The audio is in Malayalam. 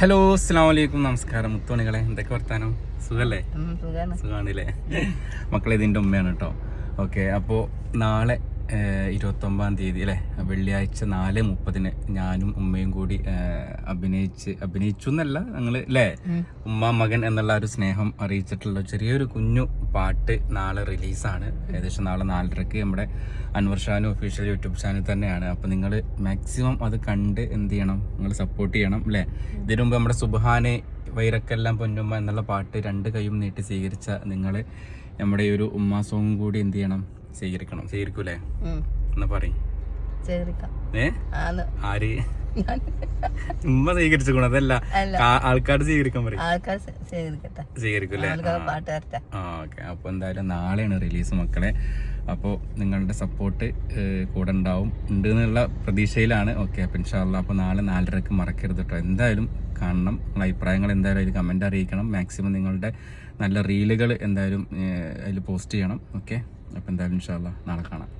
ഹലോ അസ്സാം വലൈക്കും നമസ്കാരം. മുത്തോണികളെ എന്തൊക്കെ വർത്താനം? സുഖല്ലേ? സുഖാണല്ലേ മക്കളെ ഇതിന്റെ ഉമ്മയാണ് കേട്ടോ ഓക്കെ അപ്പോൾ നാളെ ഇരുപത്തൊമ്പതാം തീയതി അല്ലേ? വെള്ളിയാഴ്ച നാല് മുപ്പതിന് ഞാനും ഉമ്മയും കൂടി അഭിനയിച്ച് അഭിനയിച്ചു എന്നല്ല ഞങ്ങൾ അല്ലേ? ഉമ്മ മകൻ എന്നുള്ള ഒരു സ്നേഹം അറിയിച്ചിട്ടുള്ള ചെറിയൊരു കുഞ്ഞു പാട്ട് നാളെ റിലീസാണ്. ഏകദേശം നാളെ നാലരക്ക് നമ്മുടെ Anwar Shanu official YouTube channel തന്നെയാണ്. അപ്പോൾ നിങ്ങൾ മാക്സിമം അത് കണ്ട് എന്ത് ചെയ്യണം? നിങ്ങൾ സപ്പോർട്ട് ചെയ്യണം അല്ലേ? ഇതിനു മുമ്പ് നമ്മുടെ സുബഹാനെ വൈറക്കെല്ലാം പൊന്നുമ്മ എന്നുള്ള പാട്ട് രണ്ട് കൈയും നീട്ടി സ്വീകരിച്ച നിങ്ങൾ നമ്മുടെ ഈ ഒരു ഉമ്മ സോങ് കൂടി എന്ത് ചെയ്യണം? സ്വീകരിക്കണം. സ്വീകരിക്കൂലേ? എന്നാ പറയും. ഏ? ആര്? ഉമ്മ സ്വീകരിച്ചു അതല്ല. ആൾക്കാർ സ്വീകരിക്കാൻ പറയും. ആൾക്കാർ സ്വീകരിക്കട്ടെ. സ്വീകരിക്കൂലേ ഓക്കെ. അപ്പോൾ എന്തായാലും നാളെയാണ് റിലീസ് മക്കളെ. അപ്പോൾ നിങ്ങളുടെ സപ്പോർട്ട് കൂടെ ഉണ്ടാവും. ഉണ്ട് എന്നുള്ള പ്രതീക്ഷയിലാണ്. ഓക്കെ അപ്പോൾ ഇൻഷാല്ല അപ്പോൾ നാളെ നാലരക്ക് മറക്കരുത് കേട്ടോ എന്തായാലും കാണണം. നിങ്ങളുടെ അഭിപ്രായങ്ങൾ എന്തായാലും അതിൽ കമന്റ് അറിയിക്കണം. മാക്സിമം നിങ്ങളുടെ നല്ല റീലുകൾ എന്തായാലും അതിൽ പോസ്റ്റ് ചെയ്യണം. ഓക്കെ? അപ്പോൾ എന്തായാലും ഇൻഷാല്ല നാളെ കാണാം.